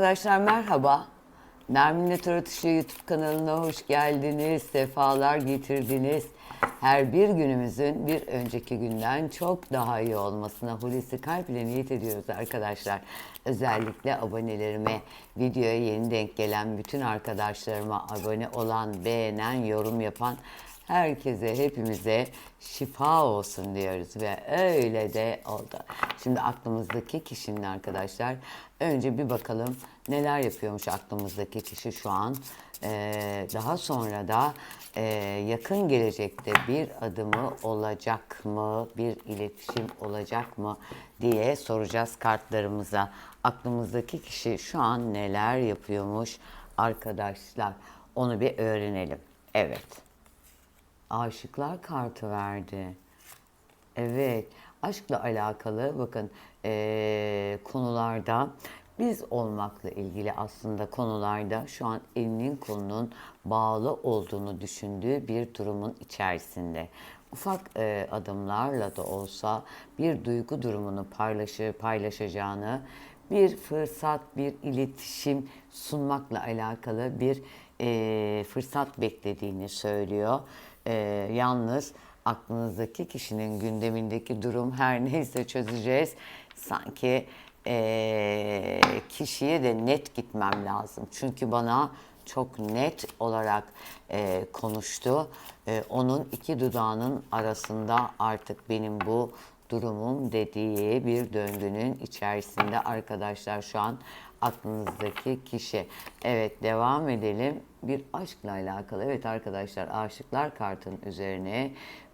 Arkadaşlar merhaba. Nermin'le Tarot YouTube kanalına hoş geldiniz. Sefalar getirdiniz. Her bir günümüzün bir önceki günden çok daha iyi olmasına Hulusi Kalp niyet ediyoruz arkadaşlar. Özellikle abonelerime, videoya yeni denk gelen bütün arkadaşlarıma, abone olan, beğenen, yorum yapan herkese, hepimize şifa olsun diyoruz ve öyle de oldu. Şimdi aklımızdaki kişinin arkadaşlar önce bir bakalım neler yapıyormuş aklımızdaki kişi şu an. Ee, daha sonra da e, yakın gelecekte bir adımı olacak mı, bir iletişim olacak mı diye soracağız kartlarımıza. Aklımızdaki kişi şu an neler yapıyormuş arkadaşlar onu bir öğrenelim. Evet. Aşıklar kartı verdi. Evet, aşkla alakalı bakın eee, konularda biz olmakla ilgili aslında konularda şu an elinin kolunun bağlı olduğunu düşündüğü bir durumun içerisinde. Ufak eee, adımlarla da olsa bir duygu durumunu paylaşır, paylaşacağını, bir fırsat, bir iletişim sunmakla alakalı bir eee, fırsat beklediğini söylüyor. Eee, yalnız aklınızdaki kişinin gündemindeki durum her neyse çözeceğiz. Sanki eee, kişiye de net gitmem lazım. Çünkü bana çok net olarak eee, konuştu. Eee, onun iki dudağının arasında artık benim bu durumum dediği bir döngünün içerisinde arkadaşlar şu an aklınızdaki kişi. Evet devam edelim. Bir aşkla alakalı. Evet arkadaşlar aşıklar kartın üzerine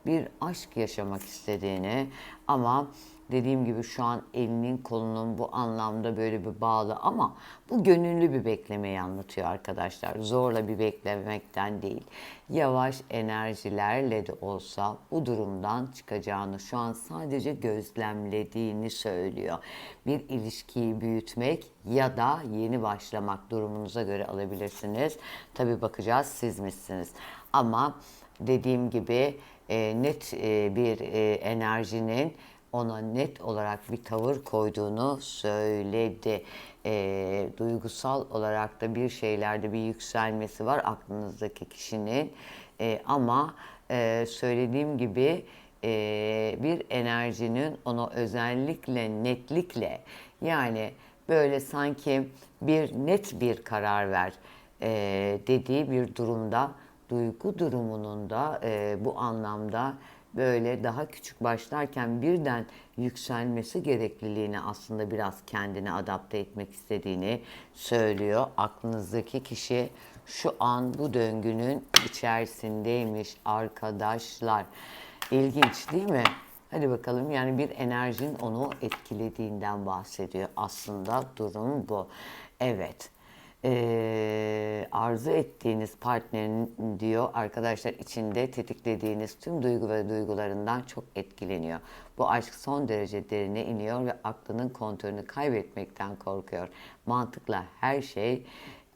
bir aşk yaşamak istediğini ama dediğim gibi şu an elinin kolunun bu anlamda böyle bir bağlı ama bu gönüllü bir beklemeyi anlatıyor arkadaşlar. Zorla bir beklemekten değil. Yavaş enerjilerle de olsa bu durumdan çıkacağını şu an sadece gözlemlediğini söylüyor. Bir ilişkiyi büyütmek ya da yeni başlamak durumunuza göre alabilirsiniz. Tabi bakacağız siz misiniz. Ama dediğim gibi e, net e, bir e, enerjinin ona net olarak bir tavır koyduğunu söyledi. E, duygusal olarak da bir şeylerde bir yükselmesi var aklınızdaki kişinin. E, ama e, söylediğim gibi e, bir enerjinin ona özellikle netlikle yani böyle sanki bir net bir karar ver e, dediği bir durumda duygu durumunun da e, bu anlamda böyle daha küçük başlarken birden yükselmesi gerekliliğini aslında biraz kendine adapte etmek istediğini söylüyor. Aklınızdaki kişi şu an bu döngünün içerisindeymiş arkadaşlar. İlginç değil mi? Hadi bakalım yani bir enerjinin onu etkilediğinden bahsediyor. Aslında durum bu. Evet e, arzu ettiğiniz partnerin diyor arkadaşlar içinde tetiklediğiniz tüm duygu ve duygularından çok etkileniyor. Bu aşk son derece derine iniyor ve aklının kontrolünü kaybetmekten korkuyor. Mantıkla her şey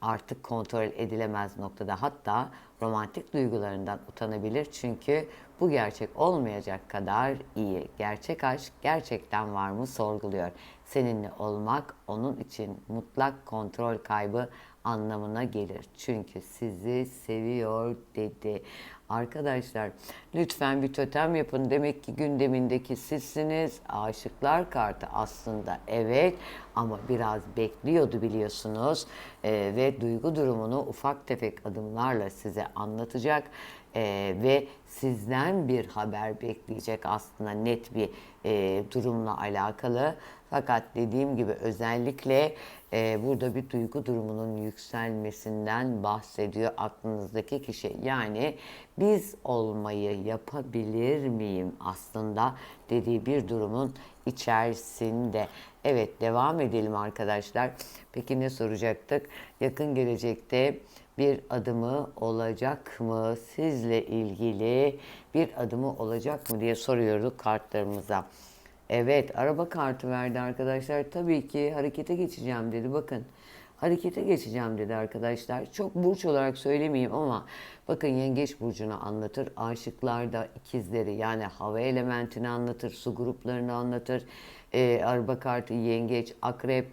artık kontrol edilemez noktada. Hatta romantik duygularından utanabilir çünkü bu gerçek olmayacak kadar iyi. Gerçek aşk gerçekten var mı sorguluyor. Seninle olmak onun için mutlak kontrol kaybı anlamına gelir. Çünkü sizi seviyor dedi. Arkadaşlar lütfen bir totem yapın. Demek ki gündemindeki sizsiniz. Aşıklar kartı aslında evet ama biraz bekliyordu biliyorsunuz. Ee, ve duygu durumunu ufak tefek adımlarla size anlatacak. Ee, ve sizden bir haber bekleyecek aslında net bir e, durumla alakalı. Fakat dediğim gibi özellikle e, burada bir duygu durumunun yükselmesinden bahsediyor aklınızdaki kişi. Yani biz olmayı yapabilir miyim aslında dediği bir durumun içerisinde. Evet devam edelim arkadaşlar. Peki ne soracaktık? Yakın gelecekte bir adımı olacak mı? Sizle ilgili bir adımı olacak mı diye soruyorduk kartlarımıza. Evet, araba kartı verdi arkadaşlar. Tabii ki harekete geçeceğim dedi. Bakın, harekete geçeceğim dedi arkadaşlar. Çok burç olarak söylemeyeyim ama bakın yengeç burcunu anlatır. Aşıklar da ikizleri yani hava elementini anlatır. Su gruplarını anlatır. Ee, araba kartı yengeç, akrep,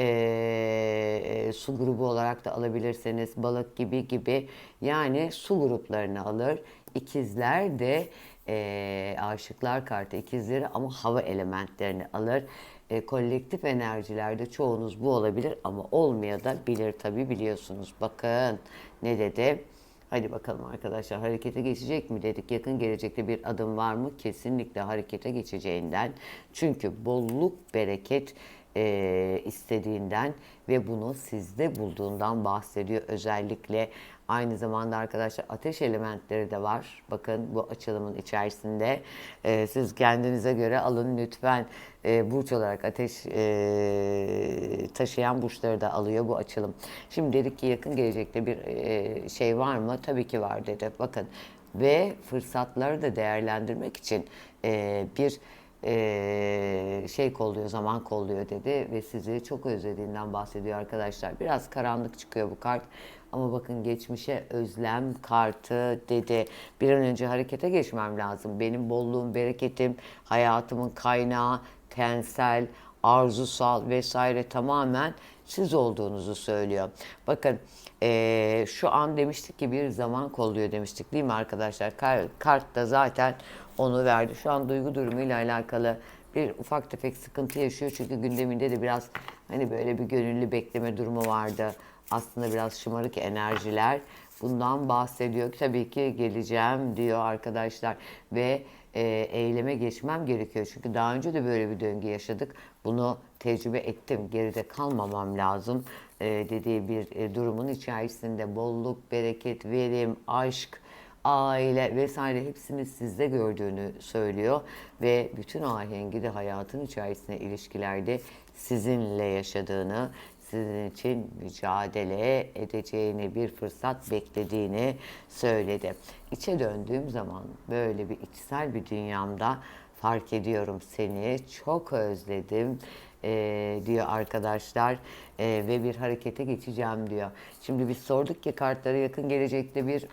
Ee, su grubu olarak da alabilirsiniz. Balık gibi gibi. Yani su gruplarını alır. İkizler de e, aşıklar kartı ikizleri ama hava elementlerini alır. E, kolektif enerjilerde çoğunuz bu olabilir ama olmaya da bilir tabi biliyorsunuz. Bakın ne dedi? Hadi bakalım arkadaşlar harekete geçecek mi dedik. Yakın gelecekte bir adım var mı? Kesinlikle harekete geçeceğinden. Çünkü bolluk, bereket e, istediğinden ve bunu sizde bulduğundan bahsediyor. Özellikle aynı zamanda arkadaşlar ateş elementleri de var. Bakın bu açılımın içerisinde. E, siz kendinize göre alın lütfen. E, burç olarak ateş e, taşıyan burçları da alıyor bu açılım. Şimdi dedik ki yakın gelecekte bir e, şey var mı? Tabii ki var dedi. Bakın ve fırsatları da değerlendirmek için e, bir e, şey kolluyor, zaman kolluyor dedi ve sizi çok özlediğinden bahsediyor arkadaşlar. Biraz karanlık çıkıyor bu kart ama bakın geçmişe özlem kartı dedi. Bir an önce harekete geçmem lazım. Benim bolluğum, bereketim, hayatımın kaynağı, tensel, arzusal vesaire tamamen siz olduğunuzu söylüyor. Bakın eee, şu an demiştik ki bir zaman kolluyor demiştik değil mi arkadaşlar? Kar- Kart da zaten onu verdi. Şu an duygu durumuyla alakalı bir ufak tefek sıkıntı yaşıyor. Çünkü gündeminde de biraz hani böyle bir gönüllü bekleme durumu vardı. Aslında biraz şımarık enerjiler. Bundan bahsediyor. Tabii ki geleceğim diyor arkadaşlar. Ve e, eyleme geçmem gerekiyor. Çünkü daha önce de böyle bir döngü yaşadık. Bunu tecrübe ettim. Geride kalmamam lazım e, dediği bir e, durumun içerisinde bolluk, bereket, verim, aşk, aile vesaire hepsini sizde gördüğünü söylüyor ve bütün ahengi de hayatın içerisinde ilişkilerde sizinle yaşadığını, sizin için mücadele edeceğini, bir fırsat beklediğini söyledi. İçe döndüğüm zaman böyle bir içsel bir dünyamda fark ediyorum seni, çok özledim eee, diyor arkadaşlar Eee, ve bir harekete geçeceğim diyor. Şimdi biz sorduk ki kartlara yakın gelecekte bir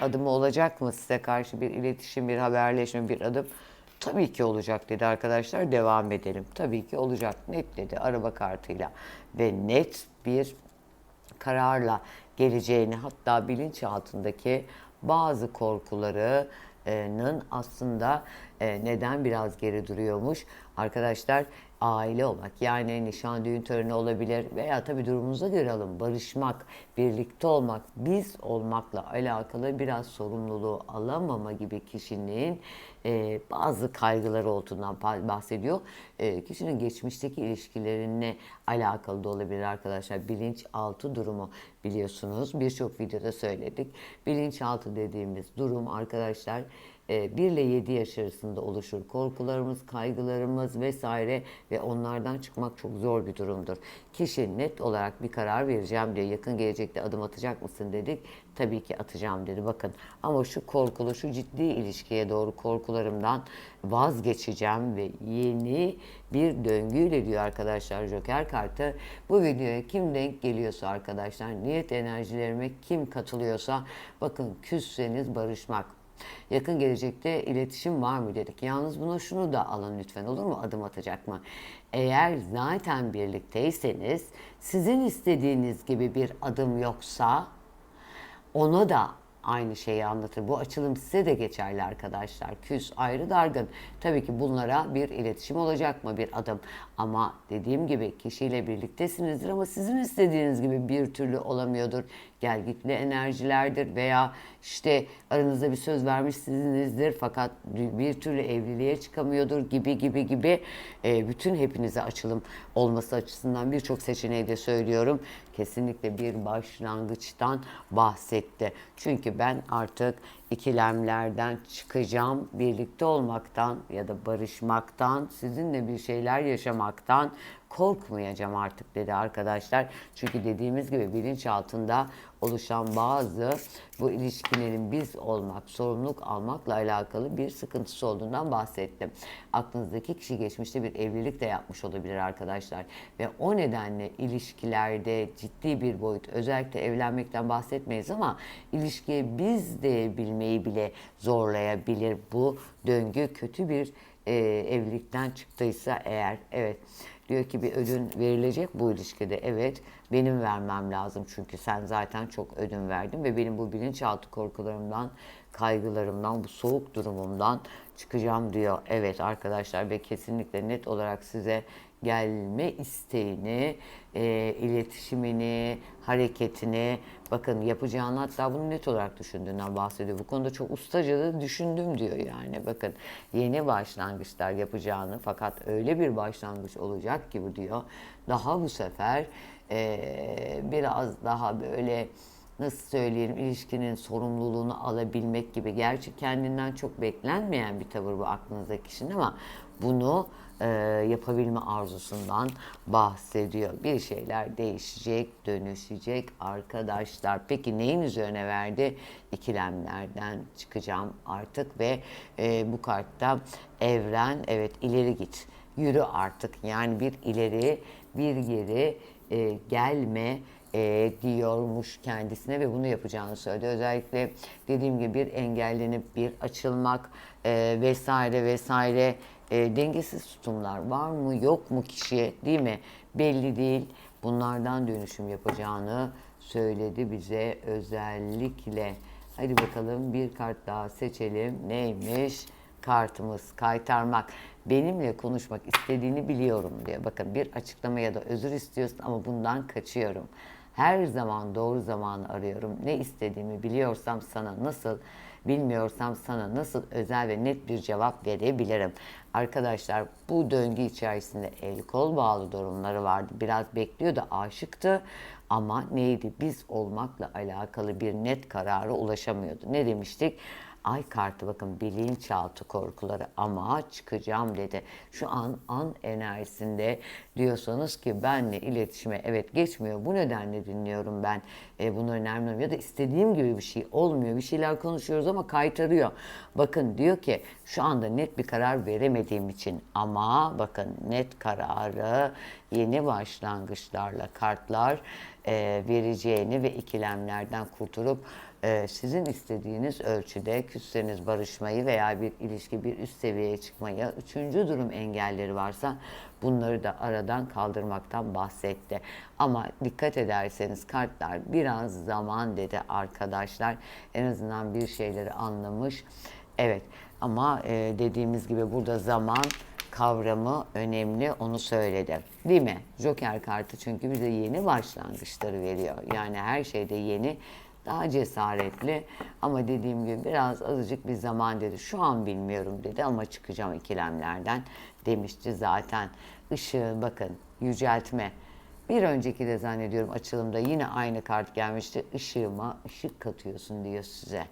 adımı olacak mı size karşı bir iletişim, bir haberleşme, bir adım? Tabii ki olacak dedi arkadaşlar. Devam edelim. Tabii ki olacak. Net dedi araba kartıyla ve net bir kararla geleceğini hatta bilinçaltındaki bazı korkularının aslında e, neden biraz geri duruyormuş arkadaşlar aile olmak yani nişan düğün töreni olabilir veya tabii durumunuza göre alın barışmak birlikte olmak biz olmakla alakalı biraz sorumluluğu alamama gibi kişinin e, bazı kaygıları olduğundan bahsediyor. E, kişinin geçmişteki ilişkilerine alakalı da olabilir arkadaşlar. Bilinçaltı durumu biliyorsunuz. Birçok videoda söyledik. Bilinçaltı dediğimiz durum arkadaşlar 1 ile 7 yaş arasında oluşur. Korkularımız, kaygılarımız vesaire ve onlardan çıkmak çok zor bir durumdur. Kişi net olarak bir karar vereceğim diye yakın gelecekte adım atacak mısın dedik. Tabii ki atacağım dedi. Bakın ama şu korkulu, şu ciddi ilişkiye doğru korkularımdan vazgeçeceğim ve yeni bir döngüyle diyor arkadaşlar Joker kartı. Bu videoya kim denk geliyorsa arkadaşlar, niyet enerjilerime kim katılıyorsa bakın küsseniz barışmak, Yakın gelecekte iletişim var mı dedik. Yalnız buna şunu da alın lütfen olur mu? Adım atacak mı? Eğer zaten birlikteyseniz sizin istediğiniz gibi bir adım yoksa ona da aynı şeyi anlatır. Bu açılım size de geçerli arkadaşlar. Küs, ayrı, dargın. Tabii ki bunlara bir iletişim olacak mı bir adım. Ama dediğim gibi kişiyle birliktesinizdir ama sizin istediğiniz gibi bir türlü olamıyordur. Gelgitli enerjilerdir veya işte aranızda bir söz vermişsinizdir fakat bir türlü evliliğe çıkamıyordur gibi gibi gibi e, bütün hepinize açılım olması açısından birçok seçeneği de söylüyorum. Kesinlikle bir başlangıçtan bahsetti. Çünkü ben artık ikilemlerden çıkacağım, birlikte olmaktan ya da barışmaktan, sizinle bir şeyler yaşamaktan korkmayacağım artık dedi arkadaşlar. Çünkü dediğimiz gibi bilinç altında oluşan bazı bu ilişkilerin biz olmak, sorumluluk almakla alakalı bir sıkıntısı olduğundan bahsettim. Aklınızdaki kişi geçmişte bir evlilik de yapmış olabilir arkadaşlar. Ve o nedenle ilişkilerde ciddi bir boyut, özellikle evlenmekten bahsetmeyiz ama ilişkiye biz de bilmeyi bile zorlayabilir. Bu döngü kötü bir e, evlilikten çıktıysa eğer evet Diyor ki bir ödün verilecek bu ilişkide. Evet benim vermem lazım çünkü sen zaten çok ödün verdin ve benim bu bilinçaltı korkularımdan, kaygılarımdan, bu soğuk durumumdan çıkacağım diyor. Evet arkadaşlar ve kesinlikle net olarak size gelme isteğini, e, iletişimini, hareketini, bakın yapacağını hatta bunu net olarak düşündüğünden bahsediyor. Bu konuda çok ustaca da düşündüm diyor yani. Bakın yeni başlangıçlar yapacağını fakat öyle bir başlangıç olacak ki bu diyor. Daha bu sefer e, biraz daha böyle nasıl söyleyelim ilişkinin sorumluluğunu alabilmek gibi. Gerçi kendinden çok beklenmeyen bir tavır bu aklınızdaki kişinin ama bunu e, yapabilme arzusundan bahsediyor. Bir şeyler değişecek, dönüşecek arkadaşlar. Peki neyin üzerine verdi? İkilemlerden çıkacağım artık ve e, bu kartta evren evet ileri git. Yürü artık yani bir ileri bir geri e, gelme e, diyormuş kendisine ve bunu yapacağını söyledi. Özellikle dediğim gibi bir engellenip bir açılmak e, vesaire vesaire e, dengesiz tutumlar var mı yok mu kişiye değil mi? Belli değil. Bunlardan dönüşüm yapacağını söyledi bize özellikle. Hadi bakalım bir kart daha seçelim. Neymiş? Kartımız kaytarmak. Benimle konuşmak istediğini biliyorum diyor. Bakın bir açıklama ya da özür istiyorsun ama bundan kaçıyorum. Her zaman doğru zamanı arıyorum. Ne istediğimi biliyorsam sana nasıl, bilmiyorsam sana nasıl özel ve net bir cevap verebilirim. Arkadaşlar bu döngü içerisinde el kol bağlı durumları vardı. Biraz bekliyordu, aşıktı ama neydi? Biz olmakla alakalı bir net karara ulaşamıyordu. Ne demiştik? Ay kartı bakın bilinçaltı korkuları ama çıkacağım dedi. Şu an an enerjisinde diyorsanız ki benle iletişime evet geçmiyor. Bu nedenle dinliyorum ben. E, bunu önemli ya da istediğim gibi bir şey olmuyor. Bir şeyler konuşuyoruz ama kaytarıyor. Bakın diyor ki şu anda net bir karar veremediğim için ama bakın net kararı yeni başlangıçlarla kartlar e, vereceğini ve ikilemlerden kurtulup e, sizin istediğiniz ölçüde küsseniz barışmayı veya bir ilişki bir üst seviyeye çıkmayı, üçüncü durum engelleri varsa bunları da aradan kaldırmaktan bahsetti. Ama dikkat ederseniz kartlar biraz zaman dedi arkadaşlar. En azından bir şeyleri anlamış. Evet ama e, dediğimiz gibi burada zaman kavramı önemli onu söyledi. Değil mi? Joker kartı çünkü bize yeni başlangıçları veriyor. Yani her şeyde yeni daha cesaretli ama dediğim gibi biraz azıcık bir zaman dedi. Şu an bilmiyorum dedi ama çıkacağım ikilemlerden demişti zaten. Işığı bakın yüceltme. Bir önceki de zannediyorum açılımda yine aynı kart gelmişti. Işığıma ışık katıyorsun diyor size.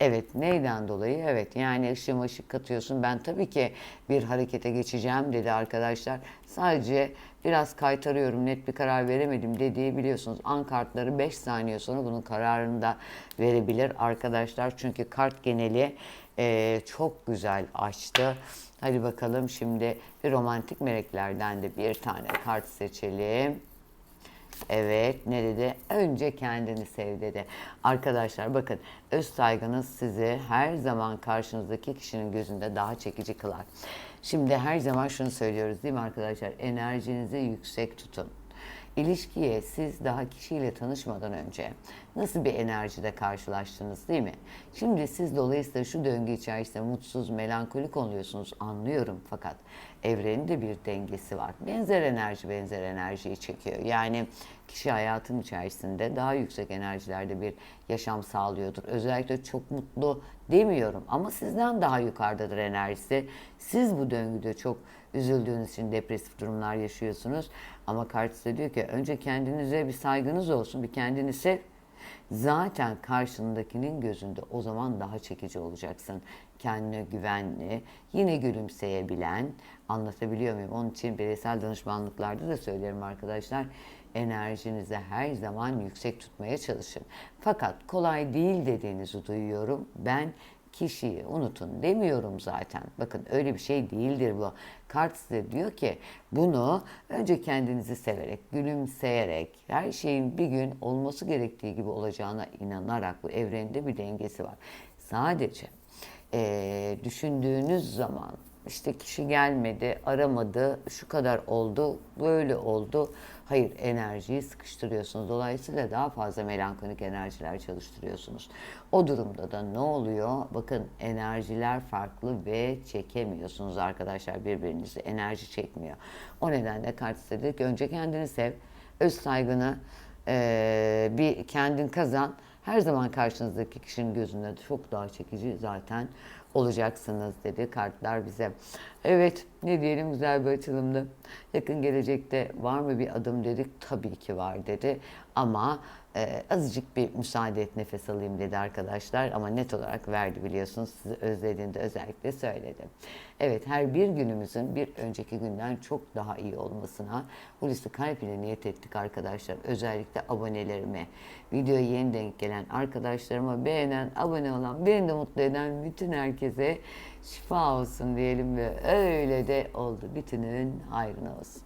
Evet neyden dolayı? Evet yani ışığıma ışık katıyorsun. Ben tabii ki bir harekete geçeceğim dedi arkadaşlar. Sadece biraz kaytarıyorum net bir karar veremedim dediği biliyorsunuz. An kartları 5 saniye sonra bunun kararını da verebilir arkadaşlar. Çünkü kart geneli e, çok güzel açtı. Hadi bakalım şimdi bir romantik meleklerden de bir tane kart seçelim. Evet ne dedi? Önce kendini sev dedi. Arkadaşlar bakın öz saygınız sizi her zaman karşınızdaki kişinin gözünde daha çekici kılar. Şimdi her zaman şunu söylüyoruz değil mi arkadaşlar? Enerjinizi yüksek tutun. İlişkiye siz daha kişiyle tanışmadan önce nasıl bir enerjide karşılaştınız değil mi? Şimdi siz dolayısıyla şu döngü içerisinde mutsuz, melankolik oluyorsunuz anlıyorum fakat evrenin de bir dengesi var. Benzer enerji benzer enerjiyi çekiyor. Yani kişi hayatın içerisinde daha yüksek enerjilerde bir yaşam sağlıyordur. Özellikle çok mutlu demiyorum ama sizden daha yukarıdadır enerjisi. Siz bu döngüde çok üzüldüğünüz için depresif durumlar yaşıyorsunuz. Ama kart size diyor ki önce kendinize bir saygınız olsun, bir kendini sev. Zaten karşındakinin gözünde o zaman daha çekici olacaksın. Kendine güvenli, yine gülümseyebilen, anlatabiliyor muyum? Onun için bireysel danışmanlıklarda da söylerim arkadaşlar. Enerjinizi her zaman yüksek tutmaya çalışın. Fakat kolay değil dediğinizi duyuyorum. Ben kişiyi unutun demiyorum zaten. Bakın öyle bir şey değildir bu. Kart size diyor ki bunu önce kendinizi severek, gülümseyerek, her şeyin bir gün olması gerektiği gibi olacağına inanarak bu evrende bir dengesi var. Sadece e, düşündüğünüz zaman işte kişi gelmedi, aramadı, şu kadar oldu, böyle oldu. Hayır, enerjiyi sıkıştırıyorsunuz. Dolayısıyla daha fazla melankolik enerjiler çalıştırıyorsunuz. O durumda da ne oluyor? Bakın enerjiler farklı ve çekemiyorsunuz arkadaşlar birbirinizi. Enerji çekmiyor. O nedenle kart ki önce kendini sev, öz saygını eee, bir kendin kazan. Her zaman karşınızdaki kişinin gözünde çok daha çekici zaten olacaksınız dedi kartlar bize. Evet ne diyelim güzel bir açılımdı. Yakın gelecekte var mı bir adım dedik tabii ki var dedi. Ama e, azıcık bir müsaade et nefes alayım dedi arkadaşlar. Ama net olarak verdi biliyorsunuz sizi özlediğinde özellikle söyledi. Evet her bir günümüzün bir önceki günden çok daha iyi olmasına Hulusi Kalp ile niyet ettik arkadaşlar. Özellikle abonelerime, videoya yeni denk gelen arkadaşlarıma, beğenen, abone olan, beni de mutlu eden bütün herkese şifa olsun diyelim ve öyle de oldu. Bütünün hayrına olsun.